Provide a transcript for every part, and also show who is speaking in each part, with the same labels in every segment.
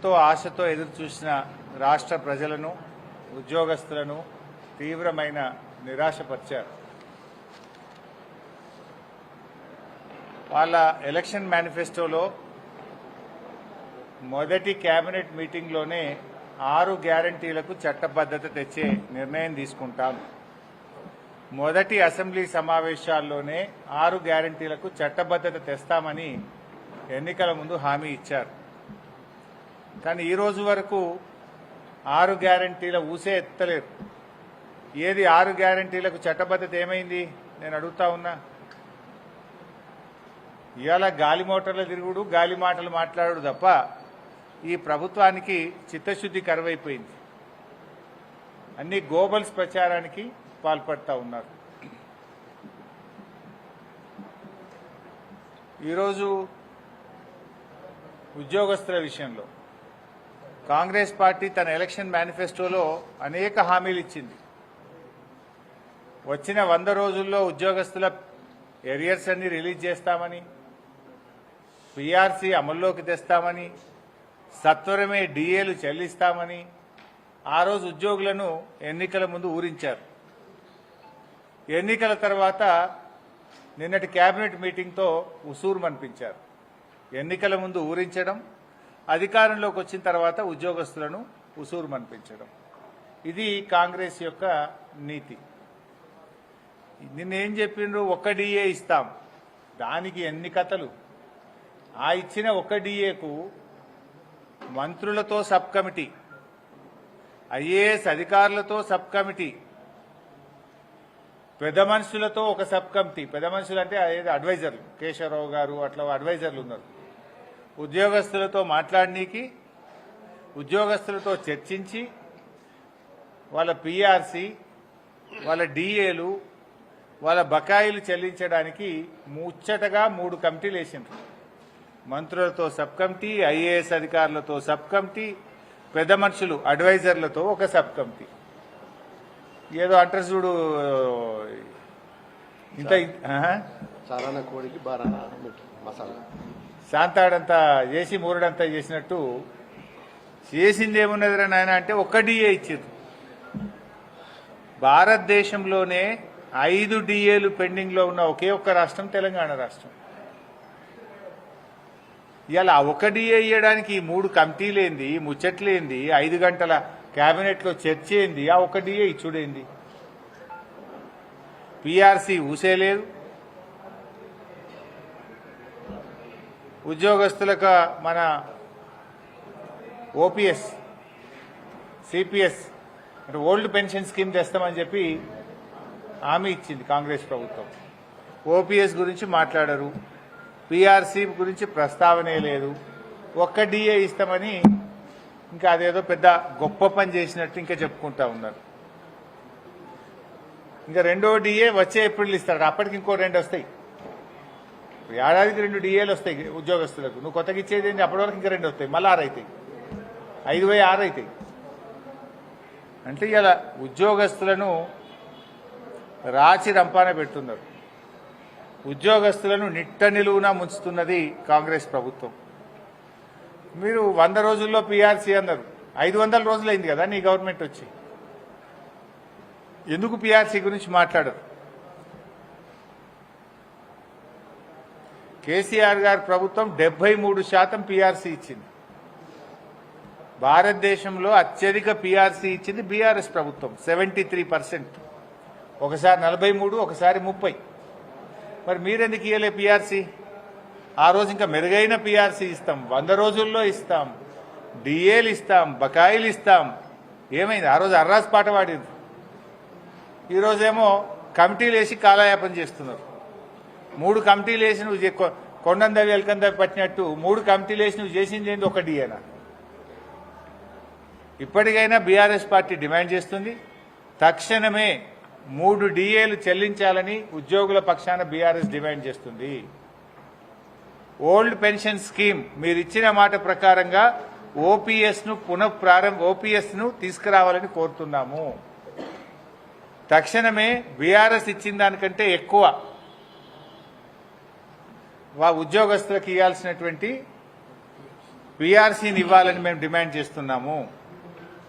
Speaker 1: ఎంతో ఆశతో ఎదురు చూసిన రాష్ట్ర ప్రజలను ఉద్యోగస్తులను తీవ్రమైన నిరాశపరిచారు. వాళ్ళ ఎలక్షన్ మేనిఫెస్టోలో మొదటి కేబినెట్ మీటింగ్లోనే ఆరు గ్యారంటీలకు చట్టబద్ధత తెచ్చే నిర్ణయం తీసుకుంటాం. మొదటి అసెంబ్లీ సమావేశాల్లోనే ఆరు గ్యారంటీలకు చట్టబద్ధత తెస్తామని ఎన్నికల ముందు హామీ ఇచ్చారు. కానీ ఈ రోజు వరకు ఆరు గ్యారంటీల ఊసే ఎత్తలేరు. ఏది ఆరు గ్యారంటీలకు చట్టబద్ధత ఏమైంది? నేను అడుగుతా ఉన్నా. ఇవాళ గాలి మోటార్ల తిరుగుడు గాలి మాటలు మాట్లాడు తప్ప ఈ ప్రభుత్వానికి చిత్తశుద్ధి కరువైపోయింది. అన్ని గోబల్స్ ప్రచారానికి పాల్పడతా ఉన్నారు. ఈరోజు ఉద్యోగస్తుల విషయంలో కాంగ్రెస్ పార్టీ తన ఎలక్షన్ మేనిఫెస్టోలో అనేక హామీలు ఇచ్చింది. వచ్చిన వంద రోజుల్లో ఉద్యోగస్తుల ఎరియర్స్ అన్ని రిలీజ్ చేస్తామని పీఆర్సీ అమల్లోకి తెస్తామని సత్వరమే డిఏలు చెల్లిస్తామని ఆ రోజు ఉద్యోగులను ఎన్నికల ముందు ఊరించారు. ఎన్నికల తర్వాత నిన్నటి కేబినెట్ మీటింగ్తో ఉసూరుమనిపించారు. ఎన్నికల ముందు ఊరించడం అధికారంలోకి వచ్చిన తర్వాత ఉద్యోగస్తులను ఉసూరు మనిపించడం. ఇది కాంగ్రెస్ యొక్క నీతి. నిన్నేం చెప్పిండ్రు? ఒక్క డిఏ ఇస్తాం. దానికి ఎన్ని కథలు? ఆ ఇచ్చిన ఒక డిఏకు మంత్రులతో సబ్ కమిటీ ఐఏఎస్ అధికారులతో సబ్ కమిటీ పెద్ద మనుషులతో ఒక సబ్ కమిటీ. పెద్ద మనుషులు అంటే అదే అడ్వైజర్లు. కేశవరావు గారు అట్లా అడ్వైజర్లు ఉన్నారు. ఉద్యోగస్తులతో మాట్లాడనీకి ఉద్యోగస్తులతో చర్చించి వాళ్ళ పిఆర్సి వాళ్ళ డిఏలు వాళ్ళ బకాయిలు చెల్లించడానికి ముచ్చటగా మూడు కమిటీలు వేసిండ్రు. మంత్రులతో సబ్ కమిటీ ఐఏఎస్ అధికారులతో సబ్ కమిటీ పెద్ద మనుషులు అడ్వైజర్లతో ఒక సబ్ కమిటీ. ఏదో అంటారు చూడు ఇంత.
Speaker 2: చారాన కోడికి బారాన మసాలా.
Speaker 1: శాంతాడంతా చేసి మూరుడంతా చేసినట్టు చేసింది ఏమున్నదిరా నాయన అంటే ఒక్క డిఏ ఇచ్చారు భారతదేశంలోనే ఐదు డిఏలు పెండింగ్లో ఉన్న ఒకే ఒక్క రాష్ట్రం తెలంగాణ రాష్ట్రం. ఇవాళ ఒక డిఏ ఇవ్వడానికి ఈ మూడు కమిటీలేంది ముచ్చట్లేంది ఐదు గంటల క్యాబినెట్లో చర్చ ఏంది ఆ ఒక డిఏ ఇచ్చుడేంది. పిఆర్సీ ఊసేలేదు. ఉద్యోగస్తులకు మన ఓపీఎస్ సిపిఎస్ అంటే ఓల్డ్ పెన్షన్ స్కీమ్ తెస్తామని చెప్పి హామీ ఇచ్చింది కాంగ్రెస్ ప్రభుత్వం. ఓపీఎస్ గురించి మాట్లాడరు. పిఆర్సీ గురించి ప్రస్తావనే లేదు. ఒక్క డిఏ ఇస్తామని ఇంకా అదేదో పెద్ద గొప్ప పని చేసినట్టు ఇంకా చెప్పుకుంటా ఉన్నారు. ఇంకా రెండో డిఏ వచ్చే ఏప్రిల్ ఇస్తారు అప్పటికి ఇంకో రెండు వస్తాయి. ఏడాదికి రెండు డిఏలు వస్తాయి ఉద్యోగస్తులకు. నువ్వు కొత్తగా ఇచ్చేది ఏంటి అప్పటి వరకు ఇంకా రెండు వస్తాయి. మళ్ళీ ఆరు అవుతాయి. ఐదు పోయి ఆరు అవుతాయి. అంటే ఇలా ఉద్యోగస్తులను రాచి రంపాన పెడుతున్నారు. ఉద్యోగస్తులను నిట్ట నిలువున ముంచుతున్నది కాంగ్రెస్ ప్రభుత్వం. మీరు వంద రోజుల్లో పీఆర్సీ అన్నారు. ఐదు వందల రోజులైంది కదా నీ గవర్నమెంట్ వచ్చి. ఎందుకు పీఆర్సీ గురించి మాట్లాడరు? కేసీఆర్ గారి ప్రభుత్వం డెబ్బై మూడు శాతం పీఆర్సీ ఇచ్చింది. భారతదేశంలో అత్యధిక పీఆర్సీ ఇచ్చింది బీఆర్ఎస్ ప్రభుత్వం సెవెంటీ త్రీ పర్సెంట్. ఒకసారి నలభై మూడు ఒకసారి ముప్పై. మరి మీరెందుకు ఇవ్వలే పీఆర్సీ? ఆ రోజు ఇంకా మెరుగైన పీఆర్సీ ఇస్తాం వంద రోజుల్లో ఇస్తాం డిఏలు ఇస్తాం బకాయిలు ఇస్తాం. ఏమైంది? ఆ రోజు అర్రాస్ పాట పాడింది ఈరోజేమో కమిటీలు వేసి కాలయాపన చేస్తున్నారు. మూడు కమిటీలు వేసి నువ్వు కొండందరి కొ- పట్టినట్టు మూడు కమిటీలు వేసి నువ్వు చేసింది ఏంటి ఒక డిఏనా? ఇప్పటికైనా బీఆర్ఎస్ పార్టీ డిమాండ్ చేస్తుంది. తక్షణమే మూడు డిఏలు చెల్లించాలని ఉద్యోగుల పక్షాన బీఆర్ఎస్ డిమాండ్ చేస్తుంది. ఓల్డ్ పెన్షన్ స్కీమ్ మీరు ఇచ్చిన మాట ప్రకారంగా ఓపీఎస్ను పునః ప్రారంభ ఓపీఎస్ను తీసుకురావాలని కోరుతున్నాము. తక్షణమే బీఆర్ఎస్ ఇచ్చిన దానికంటే ఎక్కువ ఉద్యోగస్తులకు ఇవ్వాల్సినటువంటి పిఆర్సీని ఇవ్వాలని మేము డిమాండ్ చేస్తున్నాము.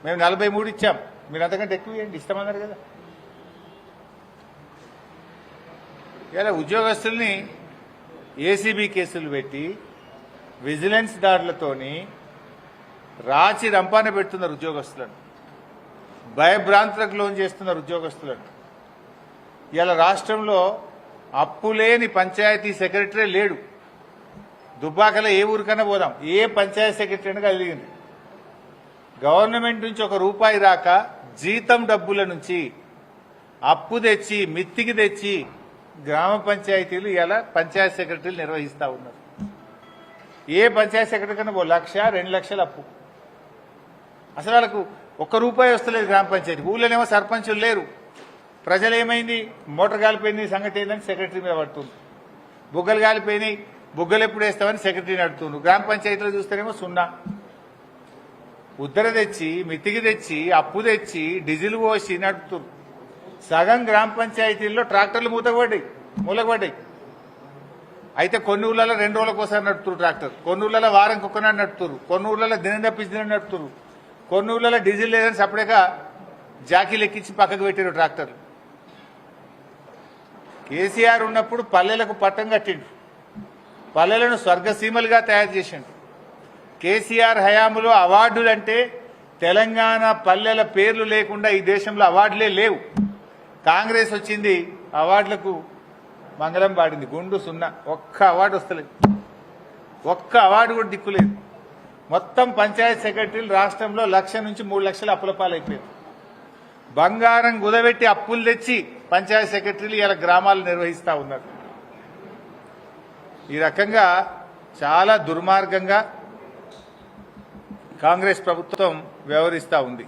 Speaker 1: మేము నలభై మూడు ఇచ్చాం. మీరు అంతకంటే ఎక్కువ ఇవ్వండి. ఇష్టమన్నారు కదా. ఇలా ఉద్యోగస్తుల్ని ఏసీబీ కేసులు పెట్టి విజిలెన్స్ దాడులతోని రాచి రంపాన పెడుతున్నారు ఉద్యోగస్తులను. భయభ్రాంతులకు లోన్ చేస్తున్నారు ఉద్యోగస్తులను. ఇలా రాష్ట్రంలో అప్పులేని పంచాయతీ సెక్రటరీ లేడు. దుబ్బాకలో ఏ ఊరికైనా పోదాం. ఏ పంచాయతీ సెక్రటరీ కలిగింది. గవర్నమెంట్ నుంచి ఒక రూపాయి రాక జీతం డబ్బుల నుంచి అప్పు తెచ్చి మిత్తికి తెచ్చి గ్రామ పంచాయతీలు ఇలా పంచాయతీ సెక్రటరీలు నిర్వహిస్తూ ఉన్నారు. ఏ పంచాయతీ సెక్రటరీ కన్నా ఓ లక్ష రెండు లక్షల అప్పు. అసలు వాళ్ళకు ఒక్క రూపాయి వస్తలేదు గ్రామ పంచాయతీ ఊళ్ళోనేమో సర్పంచులు లేరు. ప్రజలు ఏమైంది మోటార్ కాలిపోయింది సంగతి ఏందని సెక్రటరీ మీద పడుతుంది. బుగ్గలు కాలిపోయినాయి బుగ్గలు ఎప్పుడు వేస్తామని సెక్రటరీని అడుగుతుండ్రు గ్రామ పంచాయతీలో చూస్తేనేమో సున్నా. ఉద్దర తెచ్చి మితికి తెచ్చి అప్పు తెచ్చి డీజిల్ పోసి నడుపుతున్నారు సగం గ్రామ పంచాయతీల్లో ట్రాక్టర్లు మూతపడ్డాయి మూలకపడ్డాయి అయితే కొన్ని ఊళ్ళలో రెండు రోజులకు ఒకసారి నడుపుతారు ట్రాక్టర్. కొన్ని ఊళ్ళలో వారంకి ఒక్కనాడు నడుపుతారు కొన్ని ఊళ్ళలో దినం తప్పించి దినం నడుపుతారు కొన్ని ఊళ్ళలో డీజిల్ లేదని సపరేట్గా జాకీలు ఎక్కించి పక్కకు పెట్టారు ట్రాక్టర్లు. కేసీఆర్ ఉన్నప్పుడు పల్లెలకు పట్టం కట్టిండు. పల్లెలను స్వర్గసీమలుగా తయారు చేసిండు. కేసీఆర్ హయాంలో అవార్డులంటే తెలంగాణ పల్లెల పేర్లు లేకుండా ఈ దేశంలో అవార్డులే లేవు. కాంగ్రెస్ వచ్చింది అవార్డులకు మంగళం పాడింది. గుండు సున్నా ఒక్క అవార్డు వస్తలేదు. ఒక్క అవార్డు కూడా దిక్కులేదు. మొత్తం పంచాయత్ సెక్రటరీలు రాష్ట్రంలో లక్ష నుంచి మూడు లక్షలు అప్పుల పాలైపోయారు. బంగారం కుదబెట్టి అప్పులు తెచ్చి పంచాయత్ సెక్రటరీలు ఇలా గ్రామాలు నిర్వహిస్తూ ఉన్నారు. ఈ రకంగా చాలా దుర్మార్గంగా కాంగ్రెస్ ప్రభుత్వం వ్యవహరిస్తూ ఉంది.